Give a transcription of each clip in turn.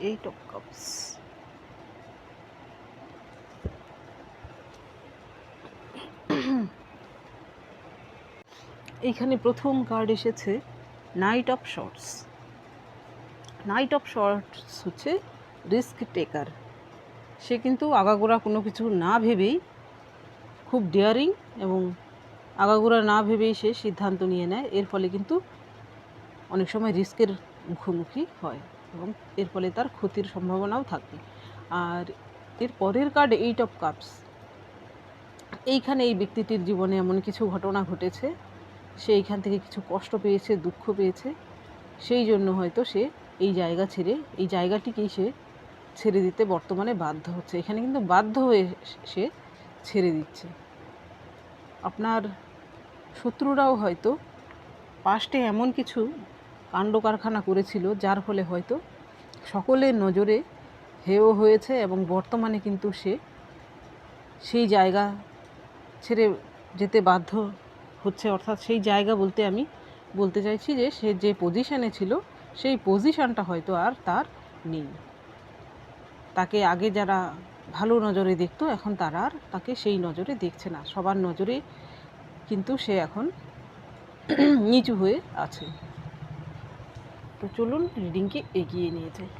Eight of Cups. এইখানে প্রথম card এসেছে knight of swords knight of swords হচ্ছে রিস্ক টেকার সে কিন্তু আগাগোড়া কোনো কিছু না ভেবেই খুব ডেয়ারিং এবং আগাগোড়া না ভেবেই সে সিদ্ধান্ত নিয়ে নেয়। এর ফলে কিন্তু অনেক সময় রিস্কের মুখোমুখি হয়। এবং এর ফলে তার ক্ষতির সম্ভাবনাও থাকে। আর এর পরের কার্ড এইট অফ কাপস এইখানে এই ব্যক্তিটির জীবনে এমন কিছু ঘটনা ঘটেছে, সে এইখান থেকে কিছু কষ্ট পেয়েছে, দুঃখ পেয়েছে, সেই জন্য হয়তো সে এই জায়গা ছেড়ে, এই জায়গাটিকেই সে ছেড়ে দিতে বর্তমানে বাধ্য হচ্ছে। এখানে কিন্তু বাধ্য হয়ে সে ছেড়ে দিচ্ছে। আপনার শত্রুরাও হয়তো পাস্টে এমন কিছু কাণ্ড কারখানা করেছিল, যার ফলে হয়তো সকলের নজরে হেয় হয়েছে এবং বর্তমানে কিন্তু সে সেই জায়গা ছেড়ে যেতে বাধ্য হচ্ছে। অর্থাৎ সেই জায়গা বলতে আমি বলতে চাইছি যে, সে যে পজিশানে ছিল, সেই পজিশানটা হয়তো আর তার নেই। তাকে আগে যারা ভালো নজরে দেখতো, এখন তারা আর তাকে সেই নজরে দেখছে না। সবার নজরে কিন্তু সে এখন নিচু হয়ে আছে। তো চলুন রিডিংকে এগিয়ে নিয়ে যাই।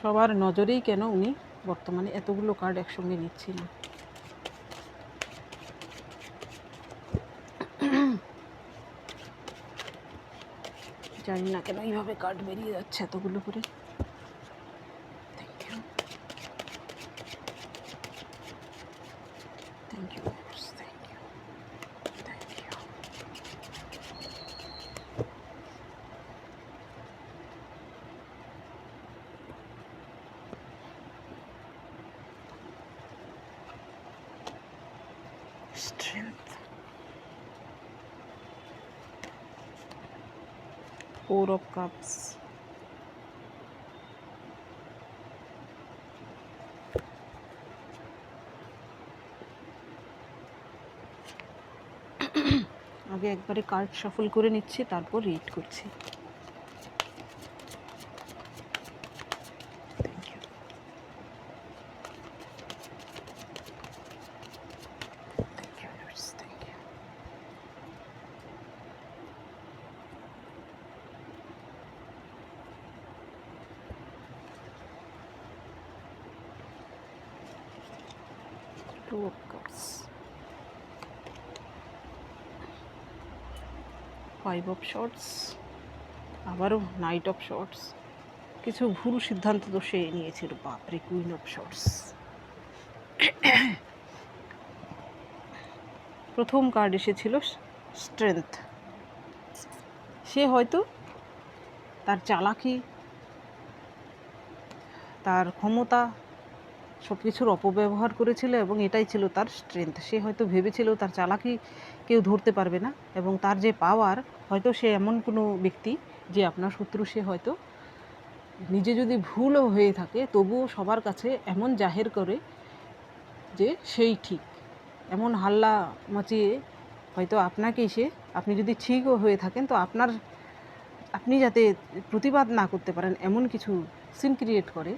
সবার নজরেই কেন উনি বর্তমানে এতগুলো কার্ড একসঙ্গে নিচ্ছি না জানি না কেন এইভাবে কার্ড বেরিয়ে যাচ্ছে এতগুলো করে। Thank you thank you thank you thank you strength. Four of Cups. আগে একবারে কার্ড সফল করে নিচ্ছি তারপর রিড করছি Two of Cups. Five of Swords. আবারও নাইট অফ শর্টস কিছু ভুল সিদ্ধান্ত তো সে নিয়েছিল বাপরে কুইন অফ শর্টস প্রথম কার্ড এসেছিল স্ট্রেংথ সে হয়তো তার চালাকি, তার ক্ষমতা সব কিছুর অপব্যবহার করেছিল এবং এটাই ছিল তার স্ট্রেংথ সে হয়তো ভেবেছিল তার চালাকি কেউ ধরতে পারবে না এবং তার যে পাওয়ার হয়তো সে এমন কোনো ব্যক্তি যে আপনার শত্রু, সে হয়তো নিজে যদি ভুলও হয়ে থাকে, তবুও সবার কাছে এমন জাহের করে যে সেই ঠিক। এমন হাল্লা মাচিয়ে হয়তো আপনাকেই সে, আপনি যদি ঠিকও হয়ে থাকেন, তো আপনার, আপনি যাতে প্রতিবাদ না করতে পারেন, এমন কিছু সিন ক্রিয়েট করে।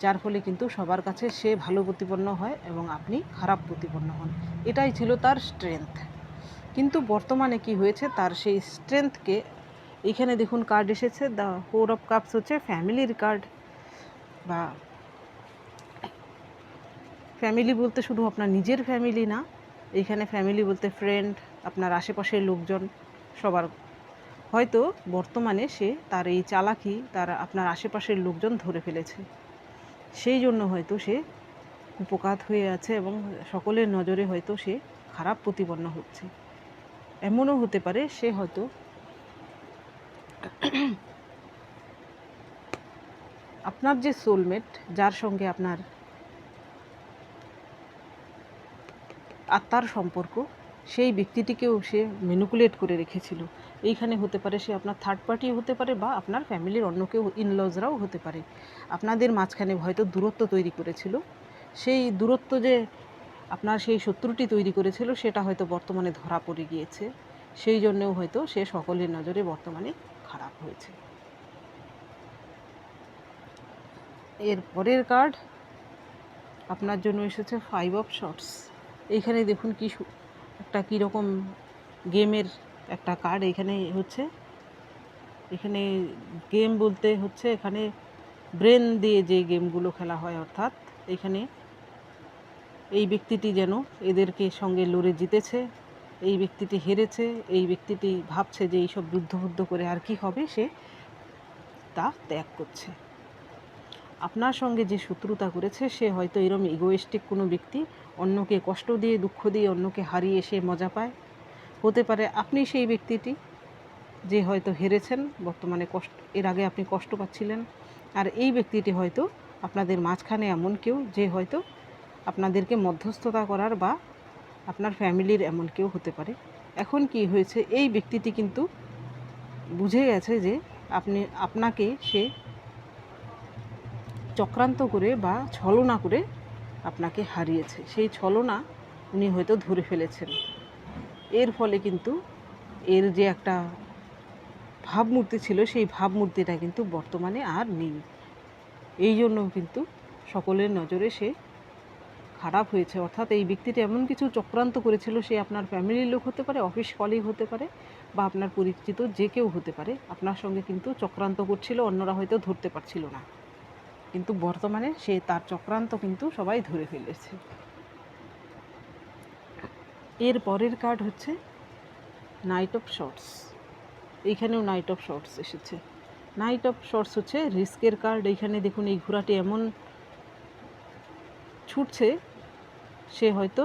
যার ফলে কিন্তু সবার কাছে সে ভালো প্রতিপন্ন হয় এবং আপনি খারাপ প্রতিপন্ন হন। এটাই ছিল তার স্ট্রেংথ কিন্তু বর্তমানে কি হয়েছে? তার সেই স্ট্রেংথকে এইখানে দেখুন কার্ড এসেছে দ্য ফোর অফ কাপস হচ্ছে ফ্যামিলির কার্ড বা ফ্যামিলি বলতে শুধু আপনার নিজের ফ্যামিলি না এইখানে ফ্যামিলি বলতে ফ্রেন্ড আপনার আশেপাশের লোকজন, সবার। হয়তো বর্তমানে সে তার এই চালাকি, তার আপনার আশেপাশের লোকজন ধরে ফেলেছে। সেই জন্য হয়তো সে উপকাত হয়ে আছে এবং সকলের নজরে হয়তো সে খারাপ প্রতিপন্ন হচ্ছে। এমনও হতে পারে সে হয়তো আপনার যে সোলমেট যার সঙ্গে আপনার আত্মার সম্পর্ক, সেই ব্যক্তিটিকেও সে ম্যানুকুলেট করে রেখেছিল। এইখানে হতে পারে, সে আপনার থার্ড পার্টি হতে পারে বা আপনার ফ্যামিলির অন্য কেউ ইনলজরাও হতে পারে। আপনাদের মাঝখানে হয়তো দূরত্ব তৈরি করেছিল। সেই দূরত্ব যে আপনার সেই শত্রুটি তৈরি করেছিল, সেটা হয়তো বর্তমানে ধরা পড়ে গিয়েছে। সেই জন্যেও হয়তো সে সকলের নজরে বর্তমানে খারাপ হয়েছে। এর পরের কার্ড আপনার জন্য এসেছে ফাইভ অফ শর্টস এইখানে দেখুন কি একটা কীরকম গেমের একটা কার্ড এখানে হচ্ছে। এখানে গেম বলতে হচ্ছে এখানে ব্রেন দিয়ে যে গেমগুলো খেলা হয় অর্থাৎ এখানে এই ব্যক্তিটি যেন এদেরকে সঙ্গে লড়ে জিতেছে, এই ব্যক্তিটি হেরেছে, এই ব্যক্তিটি ভাবছে যে এইসব যুদ্ধবুদ্ধ করে আর কি হবে সে তা ত্যাগ করছে। আপনার সঙ্গে যে শত্রুতা করেছে সে হয়তো এরম ইগোয়েস্টিক কোনো ব্যক্তি, অন্যকে কষ্ট দিয়ে, দুঃখ দিয়ে, অন্যকে হারিয়ে সে মজা পায়। হতে পারে আপনি সেই ব্যক্তিটি যে হয়তো হেরেছেন, বর্তমানে কষ্ট, এর আগে আপনি কষ্ট পাচ্ছিলেন, আর এই ব্যক্তিটি হয়তো আপনাদের মাঝখানে এমন কেউ যে হয়তো আপনাদেরকে মধ্যস্থতা করার বা আপনার ফ্যামিলির এমন কেউ হতে পারে। এখন কি হয়েছে, এই ব্যক্তিটি কিন্তু বুঝে গেছে যে আপনি, আপনাকে সে চক্রান্ত করে বা ছলনা করে আপনাকে হারিয়েছে। সেই ছলনা উনি হয়তো ধরে ফেলেছেন। এর ফলে কিন্তু এর যে একটা ভাবমূর্তি ছিল, সেই ভাবমূর্তিটা কিন্তু বর্তমানে আর নেই। এই জন্য কিন্তু সকলের নজরে সে খারাপ হয়েছে। অর্থাৎ এই ব্যক্তিটি এমন কিছু চক্রান্ত করেছিল, সে আপনার ফ্যামিলির লোক হতে পারে, অফিস কলিগ হতে পারে, বা আপনার পরিচিত যে কেউ হতে পারে। আপনার সঙ্গে কিন্তু চক্রান্ত করছিল, অন্যরা হয়তো ধরতে পারছিল না। কিন্তু বর্তমানে সে তার চক্রান্ত কিন্তু সবাই ধরে ফেলেছে। এর পরের কার্ড হচ্ছে নাইট অফ শর্টস এইখানেও নাইট অফ শর্টস এসেছে। নাইট অফ শর্টস হচ্ছে রিস্কের কার্ড এইখানে দেখুন, এই ঘোড়াটি এমন ছুটছে, সে হয়তো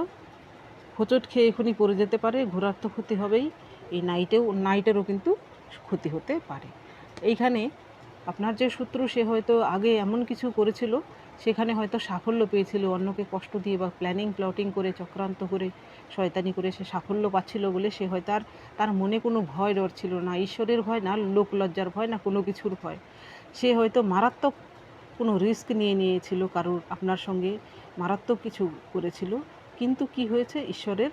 হোঁচট খেয়ে এখনই পড়ে যেতে পারে, ঘোড়ার তো ক্ষতি হবেই। এই নাইটেও নাইটেরও কিন্তু ক্ষতি হতে পারে। এইখানে আপনার যে শত্রু সে হয়তো আগে এমন কিছু করেছিল সেখানে হয়তো সাফল্য পেয়েছিল, অন্যকে কষ্ট দিয়ে বা প্ল্যানিং প্লটিং করে, চক্রান্ত করে, শয়তানি করে সে সাফল্য পাচ্ছিল বলে সে হয়তো আর তার মনে কোনো ভয় ডর ছিল না। ঈশ্বরের ভয় না, লোক লজ্জার ভয় না, কোনো কিছুর ভয়। সে হয়তো মারাত্মক কোনো রিস্ক নিয়ে নিয়েছিল কারোর, আপনার সঙ্গে মারাত্মক কিছু করেছিল। কিন্তু কি হয়েছে? ঈশ্বরের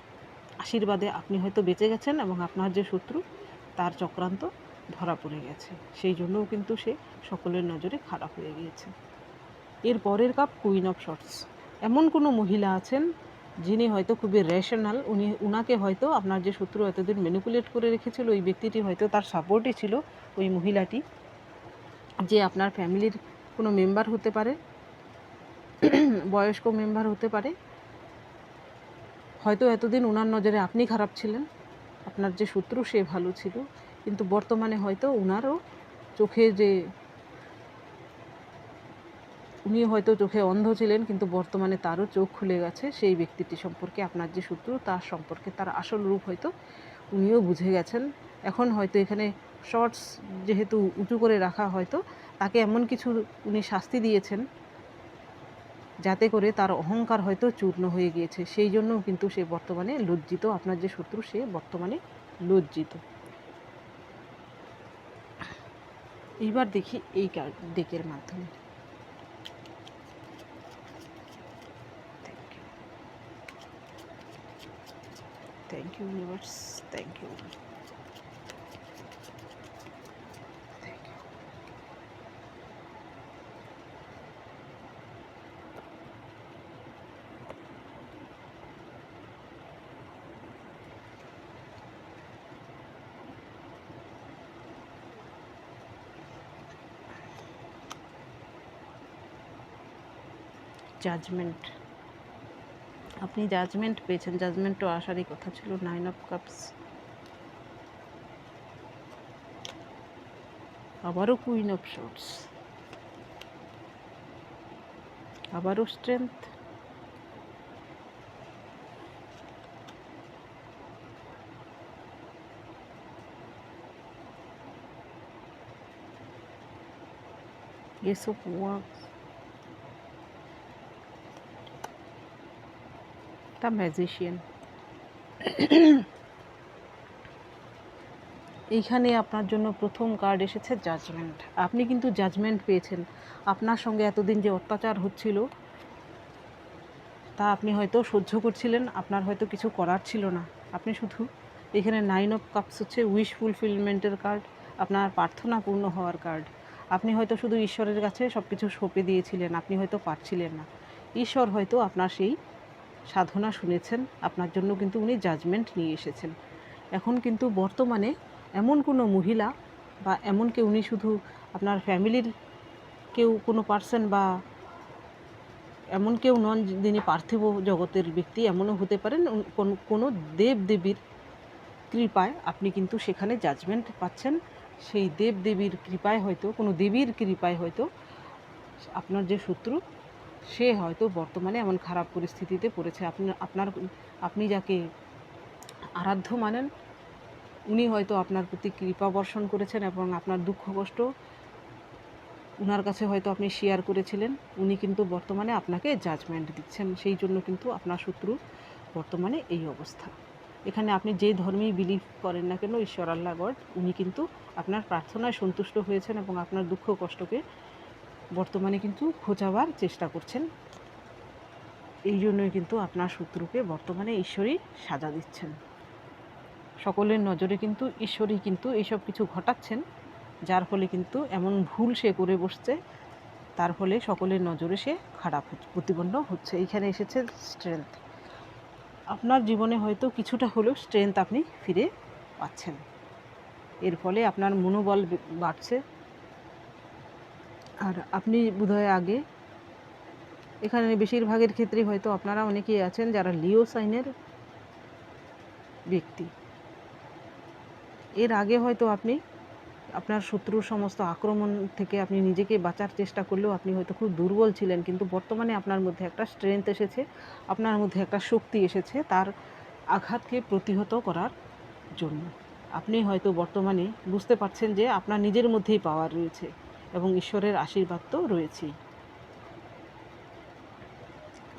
আশীর্বাদে আপনি হয়তো বেঁচে গেছেন এবং আপনার যে শত্রু, তার চক্রান্ত ধরা পড়ে গেছে। সেই জন্যও কিন্তু সে সকলের নজরে খারাপ হয়ে গিয়েছে। এর পরের কাপ কুইন অফ শর্টস এমন কোনো মহিলা আছেন যিনি হয়তো খুবই রেশনাল উনি, উনাকে হয়তো আপনার যে শত্রু এতদিন ম্যানিপুলেট করে রেখেছিল, ওই ব্যক্তিটি হয়তো তার সাপোর্টে ছিল ওই মহিলাটি, যে আপনার ফ্যামিলির কোনো মেম্বার হতে পারে, বয়স্ক মেম্বার হতে পারে। হয়তো এতদিন ওনার নজরে আপনি খারাপ ছিলেন, আপনার যে শত্রু সে ভালো ছিল, কিন্তু বর্তমানে হয়তো ওনারও চোখে যে উনি হয়তো চোখে অন্ধ ছিলেন, কিন্তু বর্তমানে তারও চোখ খুলে গেছে। সেই ব্যক্তিটি সম্পর্কে আপনার যে শত্রু তার সম্পর্কে তার আসল রূপ হয়তো উনিও বুঝে গেছেন। এখন হয়তো এখানে শর্টস যেহেতু উঁচু করে রাখা হয়তো, তাকে এমন কিছু উনি শাস্তি দিয়েছেন যাতে করে তার অহংকার হয়তো চূর্ণ হয়ে গিয়েছে। সেই জন্যও কিন্তু সে বর্তমানে লজ্জিত। আপনার যে শত্রু সে বর্তমানে লজ্জিত। এইবার দেখি এই ডেকের মাধ্যমে। thank you universe. Thank you. Judgment. আপনি জাজমেন্ট পেয়েছেন জাজমেন্টও আসারই কথা ছিল নাইন অফ কাপস আবারও কুইন অফ শর্টস আবারও strength Ace of Wands. The Magician. এইখানে আপনার জন্য প্রথম কার্ড এসেছে জাজমেন্ট আপনি কিন্তু জাজমেন্ট পেয়েছেন। আপনার সঙ্গে এতদিন যে অত্যাচার হচ্ছিল, তা আপনি হয়তো সহ্য করছিলেন, আপনার হয়তো কিছু করার ছিল না। আপনি শুধু এখানে নাইন অফ কাপস হচ্ছে উইশ ফুলফিলমেন্টের কার্ড আপনার প্রার্থনা পূর্ণ হওয়ার কার্ড আপনি হয়তো শুধু ঈশ্বরের কাছে সব কিছু সঁপে দিয়েছিলেন, আপনি হয়তো পারছিলেন না। ঈশ্বর হয়তো আপনার সেই সাধনা শুনেছেন, আপনার জন্য কিন্তু উনি জাজমেন্ট নিয়ে এসেছেন। এখন কিন্তু বর্তমানে এমন কোনো মহিলা বা এমন কেউ উনি শুধু আপনার ফ্যামিলির কেউ কোনো পার্সন বা এমন কেউ নন যিনি পার্থিব জগতের ব্যক্তি, এমনও হতে পারেন কোন- কোনো দেব দেবীর কৃপায় আপনি কিন্তু সেখানে জাজমেন্ট পাচ্ছেন। সেই দেব দেবীর কৃপায় হয়তো, কোনো দেবীর কৃপায় হয়তো আপনার যে শত্রু সে হয়তো বর্তমানে এমন খারাপ পরিস্থিতিতে পড়েছে। আপনার আপনার, আপনি যাকে আরাধ্য মানেন, উনি হয়তো আপনার প্রতি কৃপা বর্ষণ করেছেন এবং আপনার দুঃখ কষ্ট উনার কাছে হয়তো আপনি শেয়ার করেছিলেন। উনি কিন্তু বর্তমানে আপনাকে জাজমেন্ট দিচ্ছেন। সেই জন্য কিন্তু আপনার শত্রু বর্তমানে এই অবস্থা। এখানে আপনি যে ধর্মেই বিলিভ করেন না কেন, ঈশ্বর, আল্লাহ, গড, উনি কিন্তু আপনার প্রার্থনায় সন্তুষ্ট হয়েছেন এবং আপনার দুঃখ কষ্টকে বর্তমানে কিন্তু খোঁজাবার চেষ্টা করছেন। এই জন্যই কিন্তু আপনার শত্রুকে বর্তমানে ঈশ্বরই সাজা দিচ্ছেন। সকলের নজরে কিন্তু ঈশ্বরই কিন্তু এইসব কিছু ঘটাচ্ছেন, যার ফলে কিন্তু এমন ভুল সে করে বসছে, তার ফলে সকলের নজরে সে খারাপ প্রতিপন্ন হচ্ছে। এইখানে এসেছে স্ট্রেংথ আপনার জীবনে হয়তো কিছুটা হলেও স্ট্রেংথ আপনি ফিরে পাচ্ছেন। এর ফলে আপনার মনোবল বাড়ছে। আর আপনি বোধহয় আগে। এখানে বেশিরভাগের ক্ষেত্রে হয়তো আপনারা অনেকেই আছেন যারা লিও সাইনের ব্যক্তি। এর আগে হয়তো আপনি, আপনার শত্রুর সমস্ত আক্রমণ থেকে আপনি নিজেকে বাঁচার চেষ্টা করলেও আপনি হয়তো খুব দুর্বল ছিলেন, কিন্তু বর্তমানে আপনার মধ্যে একটা স্ট্রেংথ এসেছে, আপনার মধ্যে একটা শক্তি এসেছে তার আঘাতকে প্রতিহত করার জন্য। আপনি হয়তো বর্তমানে বুঝতে পারছেন যে আপনার নিজের মধ্যেই পাওয়ার রয়েছে। এবং ঈশ্বরের আশীর্বাদ তো রয়েছেই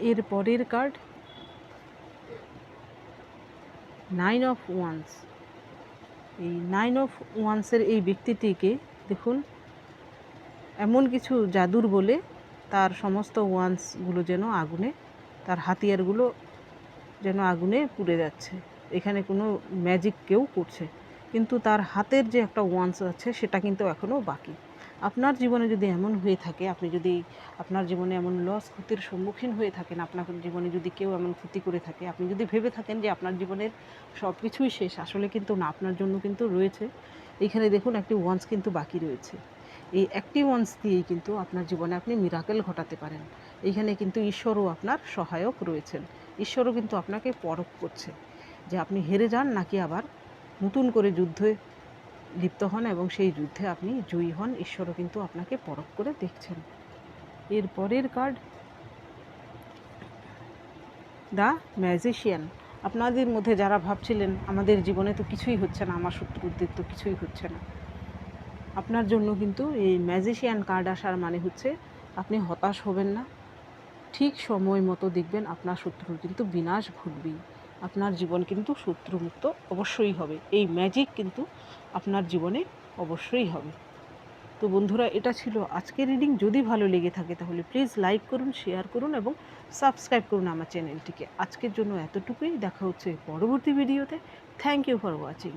এর পরের কার্ড নাইন অফ ওয়ান্স এই নাইন অফ ওয়ান্সের এই ব্যক্তিটিকে দেখুন, এমন কিছু জাদুর বলে তার সমস্ত ওয়ান্সগুলো যেন আগুনে, তার হাতিয়ারগুলো যেন আগুনে পুড়ে যাচ্ছে। এখানে কোনো ম্যাজিক কেউ করছে। কিন্তু তার হাতের যে একটা ওয়ান্স আছে সেটা কিন্তু এখনও বাকি। আপনার জীবনে যদি এমন হয়ে থাকে, আপনি যদি আপনার জীবনে এমন লস ক্ষতির সম্মুখীন হয়ে থাকেন, আপনার জীবনে যদি কেউ এমন ক্ষতি করে থাকে, আপনি যদি ভেবে থাকেন যে আপনার জীবনের সব কিছুই শেষ, আসলে কিন্তু না, আপনার জন্য কিন্তু রয়েছে। এইখানে দেখুন, একটি ওয়ান্স কিন্তু বাকি রয়েছে। এই একটি ওয়ান্স দিয়েই কিন্তু আপনার জীবনে আপনি মিরাকেল ঘটাতে পারেন। এইখানে কিন্তু ঈশ্বরও আপনার সহায়ক রয়েছেন। ঈশ্বরও কিন্তু আপনাকে পরখ করছে। যে আপনি হেরে যান নাকি আবার নতুন করে যুদ্ধে লিপ্ত হন এবং সেই যুদ্ধে আপনি জয়ী হন। ঈশ্বরও কিন্তু আপনাকে পরখ করে দেখছেন। এর পরের কার্ড দ্য ম্যাজিশিয়ান আপনাদের মধ্যে যারা ভাবছিলেন, আমাদের জীবনে তো কিছুই হচ্ছে না, আমার শত্রুদের তো কিছুই হচ্ছে না। আপনার জন্য কিন্তু এই ম্যাজিশিয়ান কার্ড আসার মানে হচ্ছে, আপনি হতাশ হবেন না। ঠিক সময় মতো দেখবেন আপনার শত্রুর কিন্তু বিনাশ ঘটবেই। আপনার জীবন কিন্তু শত্রুমুক্ত অবশ্যই হবে। এই ম্যাজিক কিন্তু আপনার জীবনে অবশ্যই হবে। তো বন্ধুরা, এটা ছিল আজকের রিডিং যদি ভালো লেগে থাকে তাহলে প্লিজ লাইক করুন শেয়ার করুন এবং সাবস্ক্রাইব করুন আমার চ্যানেলটিকে আজকের জন্য এতটুকুই। দেখা হচ্ছে পরবর্তী ভিডিওতে থ্যাংক ইউ ফর ওয়াচিং